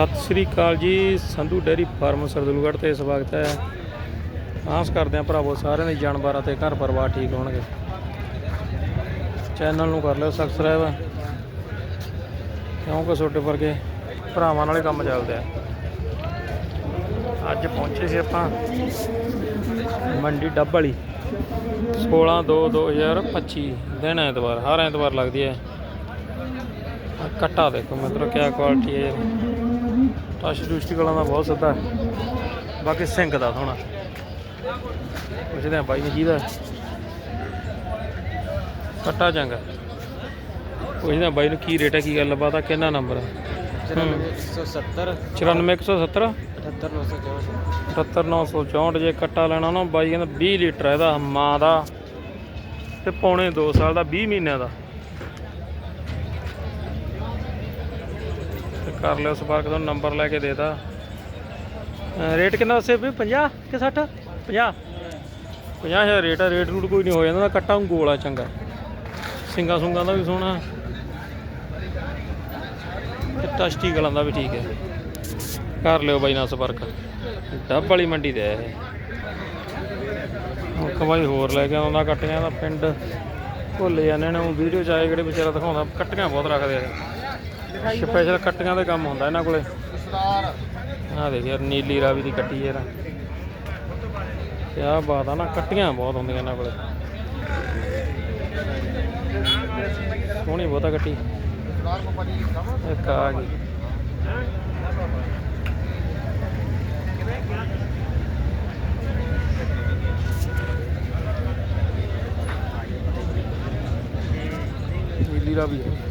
ਸਤਿ ਸ੍ਰੀ ਅਕਾਲ ਜੀ, Sandhu dairy farm Sardulgarh ਤੇ ਸਵਾਗਤ ਹੈ। ਆਸ ਕਰਦੇ ਹਾਂ ਭਰਾਵੋ ਸਾਰਿਆਂ ਦੇ ਜਾਨਵਰਾਂ ਤੇ ਘਰ ਪਰਿਵਾਰ ਠੀਕ ਹੋਣਗੇ। ਚੈਨਲ ਨੂੰ ਕਰ ਲਿਓ ਸਬਸਕ੍ਰਾਈਬ ਕਿਉਂਕਿ ਤੁਹਾਡੇ ਵਰਗੇ ਭਰਾਵਾਂ ਨਾਲੇ ਕੰਮ ਚੱਲਦੇ ਆ। ਅੱਜ ਪਹੁੰਚੇ ਸੀ ਆਪਾਂ ਮੰਡੀ ਡੱਬ ਵਾਲੀ 16 2 2025 ਦਿਨ ਐਤਵਾਰ, ਹਰ ਐਤਵਾਰ ਲੱਗਦੀ ਹੈ। ਆਹ ਕੱਟਾ ਦੇਖੋ ਮਤਲਬ ਕਿਆ ਕੁਆਲਿਟੀ ਹੈ ਟਸ਼ ਦੂਸ਼ਟੀ ਕਲਾਂ ਦਾ ਬਹੁਤ ਹੈ। ਬਾਕੀ ਸਿੰਕ ਦਾ ਸੋਹਣਾ ਪੁੱਛਦੇ ਆ ਬਾਈ ਨੇ ਜਿਹਦਾ ਕੱਟਾ ਚੰਗਾ। ਪੁੱਛਦੇ ਆ ਬਾਈ ਨੂੰ ਕੀ ਰੇਟ ਹੈ ਕੀ ਗੱਲ ਬਾਤ ਆ ਕਿੰਨਾ ਨੰਬਰ ਹੈ? 170 94170 78964 78964 ਜੇ ਕੱਟਾ ਲੈਣਾ ਨਾ ਬਾਈ ਕਹਿੰਦਾ 20 ਲੀਟਰ ਇਹਦਾ ਮਾਂ ਦਾ। ਤੇ ਪੌਣੇ 2 ਸਾਲ ਦਾ 20 ਮਹੀਨਿਆਂ ਦਾ। ਕਰ ਲਿਓ ਸੰਪਰਕ, ਤੁਹਾਨੂੰ ਨੰਬਰ ਲੈ ਕੇ ਦੇਤਾ ਰੇਟ ਕਿੰਨਾ ਦੱਸੇ ਵੀ 50 ਕਿ 60 50 50000 ਰੇਟ ਆ, ਰੇਟ ਰੂਟ ਕੋਈ ਨਹੀਂ ਹੋ ਜਾਂਦਾ ਕੱਟਾ ਉਂਗੋਲਾ ਚੰਗਾ। ਸਿੰਗਾ ਸੁੰਗਾ ਦਾ ਵੀ ਸੋਹਣਾ। ਤੇ ਟਸਟੀ ਗਲਾਂ ਦਾ ਵੀ ਠੀਕ ਹੈ। ਕਰ ਲਿਓ ਬਾਈ ਨਾਲ ਸੰਪਰਕ। ਡੱਬ ਵਾਲੀ ਮੰਡੀ ਤੇ ਹੈ ਇਹ। ਇੱਕ ਬਾਈ ਹੋਰ ਲੈ ਕੇ ਆਉਂਦਾ ਕੱਟੀਆਂ ਦਾ ਪਿੰਡ। ਭੁੱਲ ਜਾਂਦੇ ਨੇ, ਉਹ ਵੀਡੀਓ ਚ ਆਏ ਕਿਹੜੇ ਵਿਚਾਰਾ ਦਿਖਾਉਂਦਾ, ਕੱਟੀਆਂ ਬਹੁਤ ਰੱਖਦੇ ਆ। ਸਪੈਸ਼ਲ ਕੱਟੀਆਂ ਦਾ ਕੰਮ ਹੁੰਦਾ ਇਹਨਾਂ ਕੋਲੇ। ਆਹ ਦੇਖ ਯਾਰ, ਨੀਲੀ ਰਾਵੀ ਦੀ ਕੱਟੀ ਯਾਰ। ਕਿਆ ਬਾਤ ਆ ਨਾ, ਕੱਟੀਆਂ ਬਹੁਤ ਹੁੰਦੀਆਂ ਇਹਨਾਂ ਕੋਲੇ। ਸੋਹਣੀ ਬਹੁਤਾ ਕੱਟੀ। ਇੱਕ ਆ ਗਈ। ਨੀਲੀ ਰਾਵੀ ਹੈ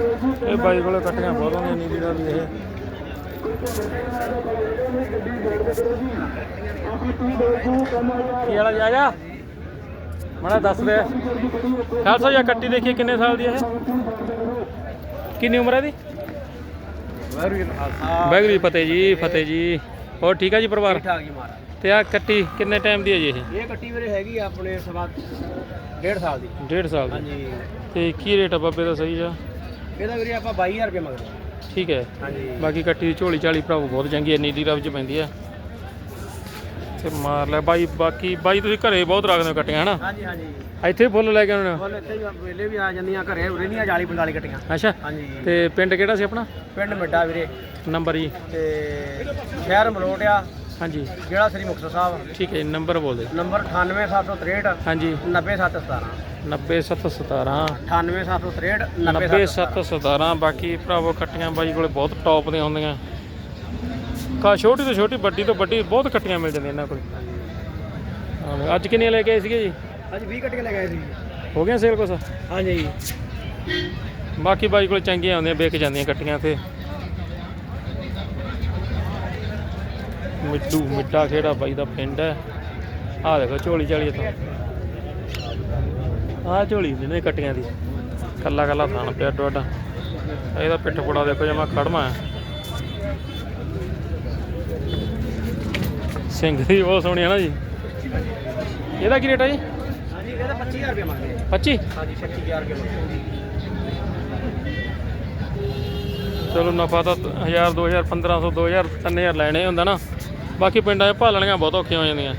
ਇਹ ਬਾਈ ਕੋਲੇ ਕੱਟੀਆਂ ਬਹੁਤ ਹੁੰਦੀਆਂ ਨੀਲੀ ਰਾਵੀ ਇਹ। ਕੀ ਵਾਲਾ ਜਾ ਜਾ ਮੜਾ ਦੱਸ ਦੇ। ਖਾਲਸਾ ਜਾਂ ਕੱਟੀ ਦੇਖੀਏ ਕਿੰਨੇ ਸਾਲ ਦੀ ਹੈ ਇਹ? ਕਿੰਨੀ ਉਮਰ ਹੈ ਦੀ ਵਾਹਿਗੁਰੂ ਜੀ ਫਤਿਹ ਜੀ ਫਤਿਹ ਜੀ। ਹੋਰ ਠੀਕ ਆ ਜੀ ਪਰਿਵਾਰ? ਜੀ ਤੇ ਆ ਕੱਟੀ ਕਿੰਨੇ ਟਾਈਮ ਦੀ ਹੈ ਜੀ ਇਹ? ਇਹ ਕੱਟੀ ਵੀਰੇ ਹੈਗੀ ਆਪਣੇ ਸਵਾ ਡੇਢ ਸਾਲ ਦੀ। ਡੇਢ ਸਾਲ ਦੀ। ਹਾਂਜੀ। ਤੇ ਕੀ ਰੇਟ ਆ ਬਾਬੇ ਦਾ ਸਹੀ ਆ ਇਹਦਾ ਵੀਰੇ ਆਪਾਂ 22000 ਰੁਪਏ ਮੰਗਦੇ ਠੀਕ ਹੈ। ਹਾਂਜੀ। ਬਾਕੀ ਕੱਟੀ ਦੀ ਝੋਲੀ ਚਾਲੀ ਭਰਾਵੋ ਬਹੁਤ ਚੰਗੀ ਹੈ ਨੀਲੀ ਚ ਪੈਂਦੀ ਹੈ। ਤੇ ਮਾਰ ਲੈ ਬਾਈ ਬਾਕੀ ਬਾਈ ਤੁਸੀਂ ਘਰੇ ਬਹੁਤ ਰੱਖਦੇ ਹੋ ਕੱਟੀਆਂ ਹਨਾ? ਹਾਂਜੀ ਹਾਂਜੀ। ਇੱਥੇ ਫੁੱਲ ਲੈ ਕੇ ਆਉਣੇ ਹੋ ਬੋਲ ਇੱਥੇ ਹੀ ਵੇਲੇ ਵੀ ਆ ਜਾਂਦੀਆਂ ਘਰੇ ਉਰੇ ਨਹੀਂ ਆ ਜਾਲੀ ਬੰਦਾਲੀ ਕੱਟੀਆਂ। ਅੱਛਾ। ਹਾਂਜੀ। ਤੇ ਪਿੰਡ ਕਿਹੜਾ ਸੀ ਆਪਣਾ? ਪਿੰਡ ਮਿੱਡਾ ਵੀਰੇ। ਨੰਬਰ ਜੀ। ਤੇ ਸ਼ਹਿਰ ਮਲੋਟ ਆ। ਹਾਂਜੀ। ਜਿਹੜਾ ਸ੍ਰੀ ਮੁਕਤਸਰ ਸਾਹਿਬ। ਠੀਕ ਹੈ ਨੰਬਰ ਬੋਲ ਦਿਓ ਨੰਬਰ 98763 ਹਾਂਜੀ। 90717 90717 98763 90717 ਬਾਕੀ ਭਰਾਵੋ ਕੱਟੀਆਂ ਬਾਈ ਕੋਲੇ ਬਹੁਤ ਟੌਪ ਦੀਆਂ ਹੁੰਦੀਆਂ। ਕਾ ਛੋਟੀ ਤੋਂ ਛੋਟੀ ਵੱਡੀ ਤੋਂ ਵੱਡੀ ਬਹੁਤ ਕੱਟੀਆਂ ਮਿਲ ਜਾਂਦੀਆਂ ਇਹਨਾਂ ਕੋਲ। ਅੱਜ ਕਿੰਨੀਆਂ ਲੈ ਕੇ ਆਏ ਸੀਗੇ ਜੀ? ਅੱਜ 20 ਕੱਟੀਆਂ ਲੈ ਗਏ ਸੀ ਹੋ ਗਿਆ ਸੇਲ ਕੁਛ? ਹਾਂਜੀ। ਬਾਕੀ ਬਾਈ ਕੋਲ ਚੰਗੀਆਂ ਹੁੰਦੀਆਂ ਵਿਕ ਜਾਂਦੀਆਂ ਕੱਟੀਆਂ ਤੇ ਮਿੱਡੂ ਮਿੱਡਾ ਖੇੜਾ ਬਾਈ ਦਾ ਪਿੰਡ ਹੈ। ਆਹ ਦੇਖੋ ਝੋਲੀ ਝਾਲੀ ਇੱਥੋਂ। ਆਹ ਝੋਲੀ ਹੁੰਦੀ ਨੇ ਕੱਟੀਆਂ ਦੀ। ਕੱਲਾ ਕੱਲਾ ਥਾਣ ਪਿਆ ਅੱਡਾ ਇਹਦਾ ਪਿੱਠ ਪੁੜਾ ਦੇਖੋ ਜਮਾ ਖੜਮਾ ਹੈ। ਸਿੰਘ ਦੀ ਬਹੁਤ ਸੋਹਣੀ ਹੈ ਨਾ ਜੀ। ਇਹਦਾ ਕੀ ਰੇਟ ਹੈ ਜੀ? ਹਾਂਜੀ ਇਹਦਾ 25000 ਰੁਪਏ ਮੰਗਦੇ ਆ। 25 ਹਾਂਜੀ 26000 ਰੁਪਏ ਮੰਗਦੇ ਚਲੋ ਨਫਾ ਤਾਂ 1000 2000 1500 2000 3000 ਲੈਣੇ ਹੁੰਦਾ ਨਾ। ਬਾਕੀ ਪਿੰਡਾਂ 'ਚ ਭਾਲਣੀਆਂ ਬਹੁਤ ਔਖੀਆਂ ਹੋ ਜਾਂਦੀਆਂ।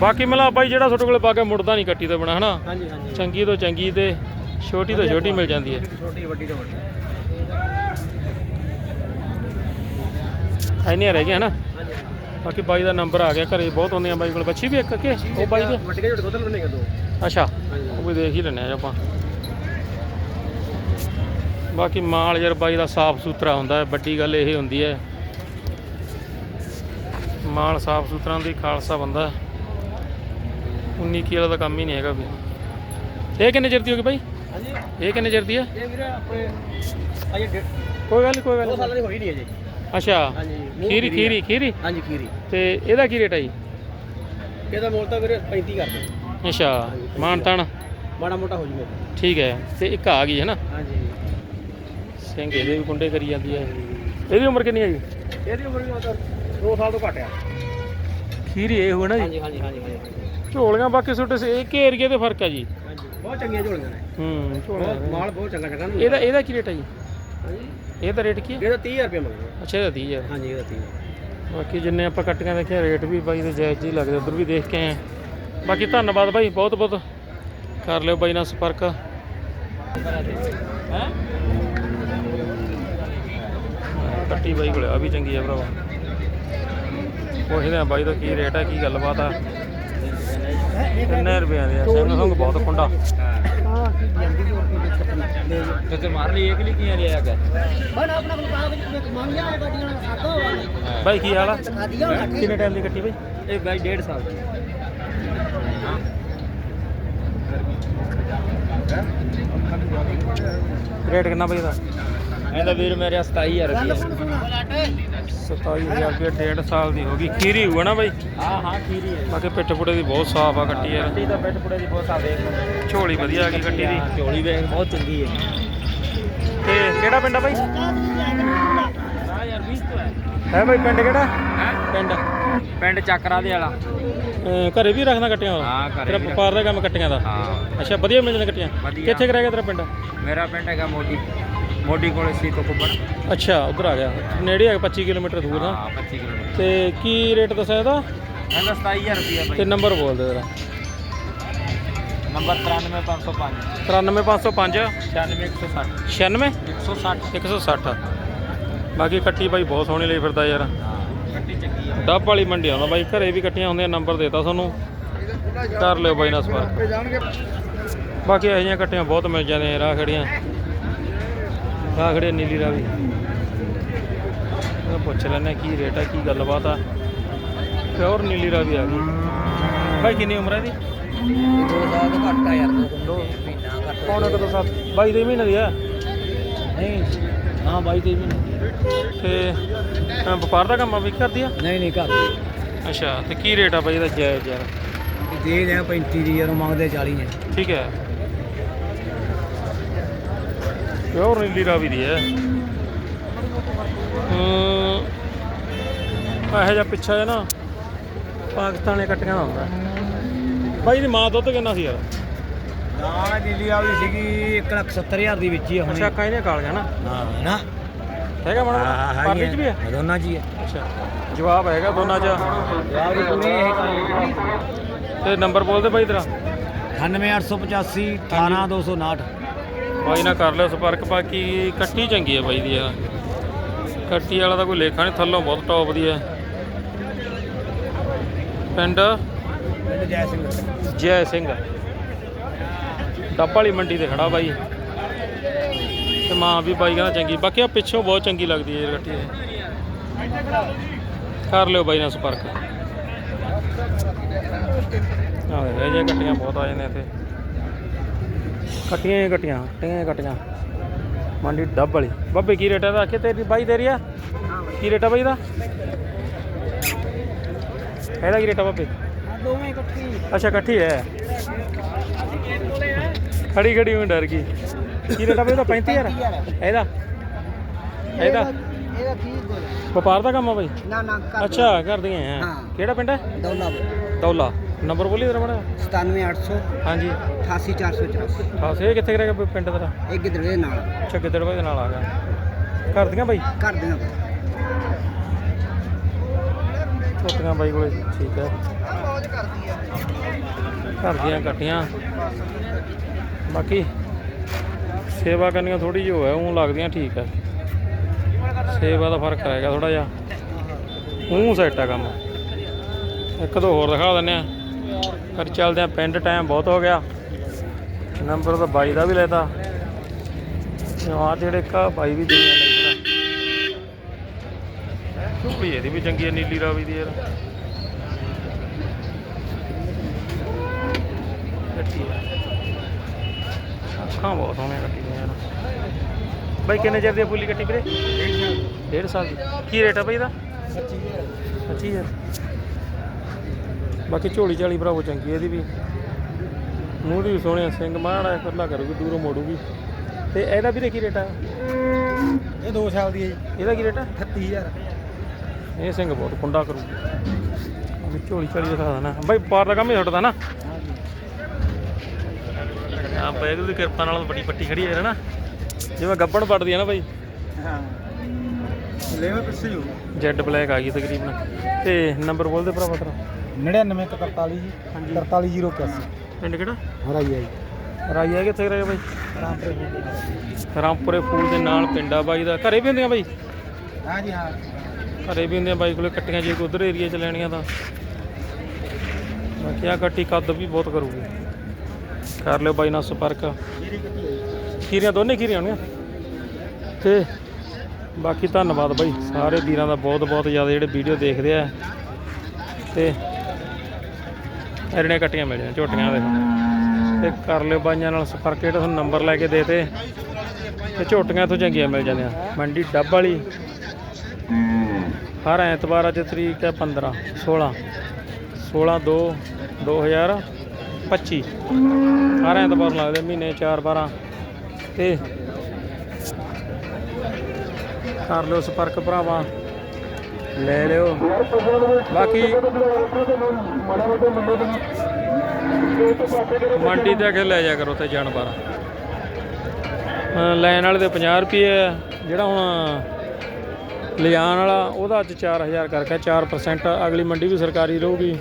ਬਾਕੀ ਮਲਾ ਬਾਈ ਜਿਹੜਾ ਤੁਹਾਡੇ ਕੋਲੇ ਪਾ ਕੇ ਮੁੜਦਾ ਨਹੀਂ ਕੱਟੀ ਤੋਂ ਬਣਾ ਹਨਾ? ਹਾਂਜੀ ਹਾਂਜੀ। ਚੰਗੀ ਤੋਂ ਚੰਗੀ ਤੇ ਛੋਟੀ ਤੋਂ ਛੋਟੀ ਮਿਲ ਜਾਂਦੀ ਹੈ। ਛੋਟੀ ਵੱਡੀ ਤੋਂ ਵੱਡੀ। ਐਨੀਆਂ ਰਹਿ ਗਈਆਂ ਹਨਾ? ਬਾਕੀ ਬਾਈ ਦਾ ਨੰਬਰ ਆ ਗਿਆ ਘਰੇ ਬਹੁਤ ਹੁੰਦੀਆਂ ਬਾਈ ਕੋਲ। ਬੱਚੀ ਵੀ ਇੱਕ ਕਿ ਉਹ ਬਾਈ ਦੇ? ਵੱਡੀ ਜਿਹੜੇ ਦੁੱਧ ਲੈਣੇ ਦੋ। ਅੱਛਾ। ਉਹ ਵੀ ਦੇਖ ਹੀ ਲੈਣੇ ਆ ਆਪਾਂ। ਬਾਕੀ ਮਾਲ ਯਾਰ ਬਾਈ ਦਾ ਸਾਫ਼ ਸੁਥਰਾ ਹੁੰਦਾ ਹੈ ਵੱਡੀ ਗੱਲ ਇਹ ਹੁੰਦੀ ਹੈ। ਮਾਲ ਸਾਫ਼ ਸੁਥਰਾ ਦੀ ਖਾਲਸਾ ਬੰਦਾ 19 ਕਿਲੋ ਦਾ ਕੰਮ ਹੀ ਨਹੀਂ ਹੈਗਾ ਵੀ ਇਹ ਕਿੰਨੇ ਚਿਰ ਦੀ ਹੋ ਗਈ ਬਾਈ? ਹਾਂਜੀ। ਇਹ ਕਿੰਨੇ ਚਿਰ ਦੀ ਹੈ? ਇਹ ਵੀਰੇ ਆਪਣੇ ਅਜੇ ਕੋਈ ਗੱਲ ਕੋਈ ਗੱਲ ਸਾਲਾਂ ਦੀ ਹੋਈ ਨਹੀਂ ਅਜੇ। ਅੱਛਾ। ਹਾਂਜੀ ਖੀਰੀ ਖੀਰੀ ਖੀਰੀ ਹਾਂਜੀ ਖੀਰੀ। ਤੇ ਇਹਦਾ ਕੀ ਰੇਟ ਹੈ ਜੀ? ਇਹਦਾ ਮੁੱਲ ਤਾਂ ਵੀਰੇ 35 ਕਰਦੇ ਅੱਛਾ ਮਾਨ ਤਾਨ। ਮਾੜਾ ਮੋਟਾ ਹੋ ਜੂਗਾ ਠੀਕ ਹੈ ਤੇ ਇੱਕ ਆ ਗਈ ਹੈ ਨਾ? ਹਾਂਜੀ। ਸਿੰਘ ਇਹਦੇ ਵੀ ਕੁੰਡੇ ਕਰੀ ਜਾਂਦੀ ਹੈ ਇਹਦੀ ਉਮਰ ਕਿੰਨੀ ਹੈ ਜੀ ਇਹਦੀ ਉਮਰ ਵੀ ਮਤਲਬ 2 ਸਾਲ ਤੋਂ ਘੱਟ ਆ। ਖੀਰੀ ਇਹ ਹੋਣਾ ਜੀ। ਹਾਂਜੀ ਹਾਂਜੀ ਹਾਂਜੀ ਝੋਲੀਆਂ ਬਾਕੀ ਛੋਟੇ ਸੇ। ਇੱਕ ਏਰੀਏ ਦੇ ਫ਼ਰਕ ਹੈ ਜੀ। ਹਾਂਜੀ। ਬਹੁਤ ਚੰਗੀਆਂ ਝੋਲੀਆਂ ਨੇ। ਹੂੰ ਝੋਲਾ ਮਾਲ ਬਹੁਤ ਚੰਗਾ ਚੰਗਾ ਨਾ ਇਹਦਾ ਇਹਦਾ ਕੀ ਰੇਟ ਹੈ ਜੀ? ਹਾਂਜੀ। ਇਹਦਾ ਰੇਟ ਕੀ ਹੈ ਇਹਦਾ 30000 ਰੁਪਏ ਮੰਗਦੇ। ਅੱਛਾ ਇਹਦਾ 30 ਹੈ ਹਾਂਜੀ ਇਹਦਾ 30000 ਬਾਕੀ ਜਿੰਨੇ ਆਪਾਂ ਕੱਟੀਆਂ ਦੇਖਿਆ ਰੇਟ ਵੀ ਬਾਈ ਦੇ ਜਾਇਜ਼ ਹੀ ਲੱਗਦੇ ਉਧਰ ਵੀ ਦੇਖ ਕੇ ਆਏ। ਬਾਕੀ ਧੰਨਵਾਦ ਬਾਈ ਬਹੁਤ ਬਹੁਤ ਕਰ ਲਿਓ ਬਾਈ ਨਾਲ ਸੰਪਰਕ। ਹੈ? 31 ਬਾਈ ਕੋਲ ਆ ਵੀ ਚੰਗੀ ਆ ਭਰਾਵਾ। ਪੁੱਛਦੇ ਆ ਬਾਈ ਦਾ ਕੀ ਰੇਟ ਆ ਕੀ ਗੱਲਬਾਤ ਆ। ਕਿੰਨੇ ਰੁਪਏ ਦੇ ਆ? ਸਿੰਘ ਸੰਗ ਬਹੁਤ ਕੁੰਡਾ ਤੇ ਕੀ ਲਿਆ ਗਿਆ। ਕੀ ਹਾਲ ਆ? ਰੇਟ ਕਿੰਨਾ ਬਾਈ? ਦਾ। ਇਹਦਾ ਵੀਰ ਮੇਰੇ 27000 ਰੁਪਏ 27000 ਰੁਪਏ ਡੇਢ ਸਾਲ ਦੀ ਹੋ ਗਈ। ਖੀਰੀ ਹੋਊਗਾ ਨਾ ਬਾਈ? ਹਾਂ ਹਾਂ ਖੀਰੀ ਹੈ। ਬਾਕੀ ਪਿੱਠ ਪੁੜੇ ਦੀ ਬਹੁਤ ਸਾਫ਼ ਆ ਕੱਟੀ ਯਾਰ। ਕੱਟੀ ਦਾ ਬੈੱਡ ਪੁੜੇ ਦੀ ਬਹੁਤ ਸਾਫ਼ ਹੈ ਝੋਲੀ ਵਧੀਆ ਆ ਗਈ ਕੱਟੀ ਦੀ। ਝੋਲੀ ਵੇਖ ਬਹੁਤ ਚੰਗੀ ਹੈ। ਤੇ ਕਿਹੜਾ ਪਿੰਡ ਆ ਬਾਈ? ਹਾਂ ਯਾਰ 20 ਤੋਂ ਹੈ। ਹੈ ਬਾਈ ਪਿੰਡ ਕਿਹੜਾ? ਹੈ? ਪਿੰਡ। ਪਿੰਡ ਚੱਕਰਾ ਦੇ ਵਾਲਾ। ਘਰੇ ਵੀ ਰੱਖਦਾ ਕੱਟੀਆਂ ਹਾਂ, ਘਰੇ ਤੇਰਾ ਵਪਾਰ ਦਾ ਕੰਮ ਕੱਟੀਆਂ ਦਾ? ਹਾਂ। ਅੱਛਾ ਵਧੀਆ ਮਿਲ ਜਾਂਦੇ ਕੱਟੀਆਂ। ਕਿੱਥੇ ਕਰਾਇਆ ਤੇਰਾ ਪਿੰਡ? ਮੇਰਾ ਪਿੰਡ ਹੈਗਾ ਮੋਡੀ ਮੋਡੀ ਕੋਲੇ ਸੀ ਤੋਂ ਅੱਛਾ ਉਧਰ ਆ ਗਿਆ। ਨੇੜੇ ਆ 25 ਕਿਲੋਮੀਟਰ ਦੂਰ ਨਾ ਹਾਂ 25 ਕਿਲੋਮੀਟਰ। ਤੇ ਕੀ ਰੇਟ ਦੱਸਿਆ ਇਹਦਾ? ਇਹਦਾ 27000 ਰੁਪਏ ਤੇ ਬਾਈ। ਨੰਬਰ ਬੋਲ ਦੇ ਤੇਰਾ ਨੰਬਰ 93505 93505 96160 96 160 160 ਬਾਕੀ ਕੱਟੀ ਬਾਈ ਬਹੁਤ ਸੋਹਣੀ ਲਈ ਫਿਰਦਾ ਯਾਰ। ਡੱਬ ਵਾਲੀ ਮੰਡੀ ਆਉਂਦਾ ਬਾਈ ਘਰੇ ਵੀ ਕੱਟੀਆਂ ਹੁੰਦੀਆਂ ਨੰਬਰ ਦੇਤਾ ਤੁਹਾਨੂੰ। ਕਰ ਲਿਓ ਬਾਈ ਨਾਲ ਸੰਪਰਕ। ਜਾਣਗੇ ਬਾਕੀ ਇਹੋ ਜਿਹੀਆਂ ਕੱਟੀਆਂ ਬਹੁਤ ਮਿਲ ਜਾਂਦੀਆਂ ਰਾਹ ਖੜੀਆਂ। ਰਾਹ ਖੜੀਆਂ ਨੀਲੀ ਰਾਵੀ। ਉਹ ਪੁੱਛ ਲੈਣੇ ਕੀ ਰੇਟ ਆ ਕੀ ਗੱਲਬਾਤ ਆ। ਪਿਓਰ ਨੀਲੀ ਰਾਵੀ ਆ ਗਈ। ਬਾਈ ਕਿੰਨੀ ਉਮਰ ਹੈ ਇਹਦੀ? ਦੋ ਸਾਲ ਤੋਂ ਘੱਟ ਆ ਯਾਰ ਦੋ ਮਹੀਨਾ ਘੱਟ ਪੌਣੇ ਕਦੋਂ ਸਾਲ 22 ਦੇ ਮਹੀਨੇ ਦੀ ਆ? ਨਹੀਂ। ਹਾਂ ਬਾਈ ਤੇ ਵੀ ਨਹੀਂ ਤੇ ਵਪਾਰ ਦਾ ਕੰਮ ਆ ਵੀ ਕਰਦੀ ਆ? ਨਹੀਂ ਨਹੀਂ ਘੱਟ ਅੱਛਾ ਤੇ ਕੀ ਰੇਟ ਆ ਬਾਈ ਇਹਦਾ ਜਾਇਜ਼ ਯਾਰ? ਦੇ ਦੇ 35 ਦੀ ਯਾਰ ਮੰਗਦੇ 40 ਨੇ। ਠੀਕ ਹੈ। ਪਿਓਰ ਨੀਲੀ ਰਾਵੀ ਦੀ ਹੈ। ਇਹੋ ਜਿਹਾ ਪਿੱਛਾ ਹੈ ਨਾ ਪਾਕਿਸਤਾਨੇ ਕੱਟੀਆਂ ਦਾ ਹੁੰਦਾ। ਬਾਈ ਦੀ ਮਾਂ ਦੁੱਧ ਕਿੰਨਾ ਸੀ ਯਾਰ? ਨਾ ਦਿੱਲੀ ਵਾਲੀ ਸੀਗੀ 170000 ਦੀ ਵਿੱਚ ਹੀ ਆ ਅੱਛਾ ਕਾਇਨੇ ਕਾਲ ਨਾ? ਹਾਂ ਨਾ? ਹੈਗਾ ਮਾੜਾ ਪਾਰਟੀ ਚ ਵੀ ਹੈ ਦੋਨਾਂ ਜੀ ਹੈ ਅੱਛਾ ਜਵਾਬ ਹੈਗਾ ਦੋਨਾਂ ਚ। ਯਾਰ ਦੀ ਪੂਰੀ ਇਹ ਤੇ ਨੰਬਰ ਬੋਲ ਦੇ ਬਾਈ ਤੇਰਾ। 98885 18259 ਬਾਈ ਨਾਲ ਕਰ ਲਿਓ ਸੰਪਰਕ ਬਾਕੀ ਕੱਟੀ ਚੰਗੀ ਹੈ ਬਾਈ ਦੀ ਯਾਰ ਕੱਟੀ ਵਾਲਾ ਤਾਂ ਕੋਈ ਲੇਖਾ ਨਹੀਂ ਥੱਲੋਂ ਬਹੁਤ ਟੌਪ ਦੀ ਹੈ ਪਿੰਡ? ਜੈ ਸਿੰਘ। ਜੈ ਸਿੰਘ। ਡੱਬ ਵਾਲੀ ਮੰਡੀ ਤੇ ਖੜਾ ਬਾਈ। ਤੇ ਮਾਂ ਵੀ ਬਾਈ ਕਹਿੰਦਾ ਚੰਗੀ ਬਾਕੀ ਆ ਪਿੱਛੋਂ ਬਹੁਤ ਚੰਗੀ ਲੱਗਦੀ ਹੈ ਇਹ। ਕਰ ਲਿਓ ਬਾਈ ਨਾਲ ਸੰਪਰਕ। ਆਹ ਇਹ ਜੇ ਕੱਟੀਆਂ ਬਹੁਤ ਆ ਜਾਂਦੇ ਇੱਥੇ। ਕੱਟੀਆਂ ਹੀ ਕੱਟੀਆਂ ਕੱਟੀਆਂ ਹੀ ਕੱਟੀਆਂ ਮੰਡੀ ਡੱਬ ਵਾਲੀ। ਬੱਬੇ ਕੀ ਰੇਟ ਹੈ ਦਾ ਕਿ ਤੇਰੀ ਬਾਈ ਤੇਰੀ ਆ? ਕੀ ਰੇਟ ਆ ਬਾਈ ਦਾ ਇਹਦਾ ਕੀ ਰੇਟ ਆ ਬੱਬੇ? ਦੋਵੇਂ ਇਕੱਠੀ ਅੱਛਾ ਇਕੱਠੀ ਹੈ। ਖੜੀ ਖੜੀ ਮੈਂ ਡਰ ਗਈ। ਕੀ ਰੇਟ ਆ ਬਈ ਇਹਦਾ? 35000 ਇਹਦਾ? ਇਹਦਾ? ਇਹਦਾ ਕੀ ਵਪਾਰ ਦਾ ਕੰਮ ਆ ਬਈ? ਨਾ ਨਾ ਅੱਛਾ ਕਰਦੇ ਆ। ਹਾਂ। ਕਿਹੜਾ ਪਿੰਡ ਹੈ? ਦੌਲਾ ਦੌਲਾ। ਨੰਬਰ ਬੋਲੀ ਤੇਰਾ ਬੜਾ 97800 ਹਾਂਜੀ। 88484 ਖਾਸ ਇਹ ਕਿੱਥੇ ਕਰੇਗਾ ਪਿੰਡ ਤੇਰਾ? ਇਹ ਗਿੱਦੜ ਦੇ ਨਾਲ। ਅੱਛਾ ਗਿੱਦੜ ਦੇ ਨਾਲ ਆ ਗਿਆ। ਕਰਦੀਆਂ ਬਾਈ? ਕਰ ਦੇਣਾ ਛੋਟੀਆਂ ਬਾਈ ਕੋਲੇ ਠੀਕ ਹੈ ਮੌਜ ਕਰਦੀ ਆ। ਘਰ ਦੀਆਂ ਕੱਟੀਆਂ ਬਾਕੀ ਸੇਵਾ ਕਰਨੀਆਂ ਥੋੜੀ ਜਿਹੀ ਹੋਇਆ ਉਹ ਲੱਗਦੀਆਂ ਠੀਕ ਹੈ ਸੇਵਾ ਦਾ ਫ਼ਰਕ ਆਏਗਾ ਥੋੜਾ ਜਿਹਾ। ਉਹ ਸੈੱਟ ਆ ਕੰਮ। ਇੱਕ ਦੋ ਹੋਰ ਦਿਖਾ ਦਿੰਨੇ ਆ। ਫਿਰ ਚੱਲਦੇ ਆ ਪਿੰਡ ਟਾਈਮ ਬਹੁਤ ਹੋ ਗਿਆ। ਨੰਬਰ ਤਾਂ ਬਾਈ ਦਾ ਵੀ ਲੈਤਾ। ਆ ਜਿਹੜੇ ਕਾ ਬਾਈ ਵੀ ਦੁਨੀਆ ਝੋਲੀ ਇਹਦੀ ਵੀ ਚੰਗੀ ਹੈ ਨੀਲੀ ਰਾਵੀ ਦੀ ਯਾਰ। ਅੱਖਾਂ ਬਹੁਤ ਸੋਹਣੀਆਂ ਕੱਟੀ ਦੀਆਂ ਯਾਰ। ਬਾਈ ਕਿੰਨੇ ਚਿਰ ਦੀ ਪੂਲੀ ਕੱਟੀ ਵੀਰੇ? ਡੇਢ ਸਾਲ। ਦੀ। ਕੀ ਰੇਟ ਆ ਬਾਈ ਦਾ? 25000 ਬਾਕੀ ਝੋਲੀ ਝਾਲੀ ਭਰਾਵੋ ਚੰਗੀ ਇਹਦੀ ਵੀ। ਮੂੰਹ ਦੀ ਵੀ ਸੋਹਣਿਆ ਸਿੰਘ ਮਾੜਾ ਕੱਲਾ ਕਰੂਗੀ ਦੂਰੋਂ ਮੋੜੂਗੀ। ਤੇ ਇਹਦਾ ਕੀ ਰੇਟ ਆ? ਇਹ 2 ਸਾਲ ਦੀ ਹੈ ਇਹਦਾ ਕੀ ਰੇਟ ਆ? 38000 ਇਹ ਸਿੰਘ ਬਹੁਤ ਕੁੰਡਾ ਕਰੂਗੀ। ਵੀ ਝੋਲੀ ਝਾਲੀ ਦਿਖਾ ਦੇਣਾ। ਬਾਈ ਪਾਰ ਦਾ ਕੰਮ ਹੀ ਛੱਡਦਾ ਨਾ। ਹਾਂ ਵਾਹਿਗੁਰੂ ਦੀ ਕਿਰਪਾ ਨਾਲ ਵੱਡੀ ਪੱਟੀ ਖੜੀ ਹੈ ਨਾ। ਜਿਵੇਂ ਗੱਬਣ ਪੜਦੀ ਹੈ ਨਾ ਬਾਈ। ਹਾਂ। ਲੈਵਾ ਪਿੱਛੇ ਹੋ ਜੈਡ ਬਲੈਕ ਆ ਗਈ ਤਕਰੀਬਨ। ਤੇ ਨੰਬਰ ਬੋਲ ਦੇ ਭਰਾਵਾ ਤੇਰਾ। 99 43 ਜੀ 43081 ਪਿੰਡ ਕਿਹੜਾ? ਹਰਾਈ ਆਈ ਰਾਈਆ ਕਿੱਥੇ ਰਹਿ ਬਾਈ? ਰਾਮਪੁਰ ਰਾਮਪੁਰੇ ਫੂਲ ਦੇ ਨਾਲ ਪਿੰਡਾ ਬਾਈ ਦਾ। ਘਰੇ ਵੀ ਹੁੰਦੀਆਂ ਬਾਈ? ਹਾਂ ਜੀ ਹਾਂ। ਘਰੇ ਵੀ ਹੁੰਦੀਆਂ ਬਾਈ ਕੋਲੇ ਕੱਟੀਆਂ ਜੇ ਕੋਈ ਉਧਰ ਏਰੀਆ ਚ ਲੈਣੀਆਂ ਤਾਂ। ਬਾਕੀ ਆ ਕੱਟੀ ਕੱਦ ਵੀ ਬਹੁਤ ਕਰੂਗੀ। ਕਰ ਲਿਓ ਬਾਈ ਨਾਲ ਸੰਪਰਕ। ਖੀਰੀਆਂ ਦੋਨੇ ਖੀਰੀਆਂ ਹੋਣਗੀਆਂ। ਤੇ ਬਾਕੀ ਧੰਨਵਾਦ ਬਾਈ। ਸਾਰੇ ਵੀਰਾਂ ਦਾ ਬਹੁਤ ਬਹੁਤ ਜ਼ਿਆਦਾ ਜਿਹੜੇ ਵੀਡੀਓ ਦੇਖਦੇ ਆ। ਤੇ ਐਰਣੇ ਕੱਟੀਆਂ ਮਿਲ ਜਾਣ ਝੋਟੀਆਂ ਦੇ ਤੇ ਕਰ ਲਿਓ ਬਾਈਆਂ ਨਾਲ ਸੰਪਰਕ, ਜਿਹੜਾ ਤੁਹਾਨੂੰ ਨੰਬਰ ਲੈ ਕੇ ਦੇ ਤੇ। ਤੇ ਝੋਟੀਆਂ ਤੋਂ ਚੰਗੀਆਂ ਮਿਲ ਜਾਂਦੀਆਂ। ਮੰਡੀ ਡੱਬ ਵਾਲੀ। ਹਰ ਐਤਵਾਰ ਅੱਜ ਤਰੀਕ ਹੈ 15 16 16 2 2025 ਹਰ ਐਤਵਾਰ ਲੱਗਦੇ ਮਹੀਨੇ 4 12 ਤੇ ਕਰ ਲਿਓ ਸੰਪਰਕ ਭਰਾਵਾ। ਲੈ ਲਿਓ। ਬਾਕੀ ਮੰਡੀ ਤੇ ਕੇ ਲੈ ਜਾ ਕਰੋ ਤੇ ਜਾਨਵਰ। ਅਹ ਲੈਣ ਵਾਲੇ ਦੇ 50 ਰੁਪਏ ਆ, ਜਿਹੜਾ ਹੁਣ ਲਿਜਾਣ ਵਾਲਾ, ਉਹਦਾ ਅੱਜ 4000 ਕਰਕੇ 4% ਅਗਲੀ ਮੰਡੀ ਵੀ ਸਰਕਾਰੀ ਰਹੂਗੀ।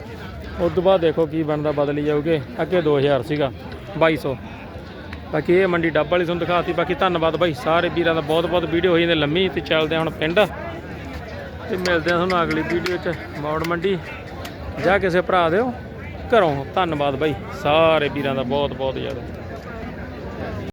ਉਸ ਤੋਂ ਬਾਅਦ ਦੇਖੋ ਕੀ ਬਣਦਾ, ਬਦਲੀ ਜਾਊਗੇ। ਅੱਗੇ 2000 ਸੀਗਾ 2200 ਬਾਕੀ ਇਹ ਮੰਡੀ ਡੱਬ ਵਾਲੀ ਤੁਹਾਨੂੰ ਦਿਖਾਤੀ। ਬਾਕੀ ਧੰਨਵਾਦ ਬਾਈ, ਸਾਰੇ ਵੀਰਾਂ ਦਾ ਬਹੁਤ ਬਹੁਤ ਵੀਡੀਓ ਹੋਈ ਜਾਂਦੇ ਲੰਮੀ ਤੇ ਚੱਲਦੇ ਹਾਂ ਹੁਣ ਪਿੰਡ। ਤੇ ਮਿਲਦੇ ਹਾਂ ਤੁਹਾਨੂੰ ਅਗਲੀ ਵੀਡੀਓ 'ਚ। ਮੌੜ ਮੰਡੀ। ਜਾਂ ਕਿਸੇ ਭਰਾ ਦਿਓ। ਘਰੋਂ। ਧੰਨਵਾਦ ਬਾਈ। ਸਾਰੇ ਵੀਰਾਂ ਦਾ ਬਹੁਤ ਬਹੁਤ ਜ਼ਿਆਦਾ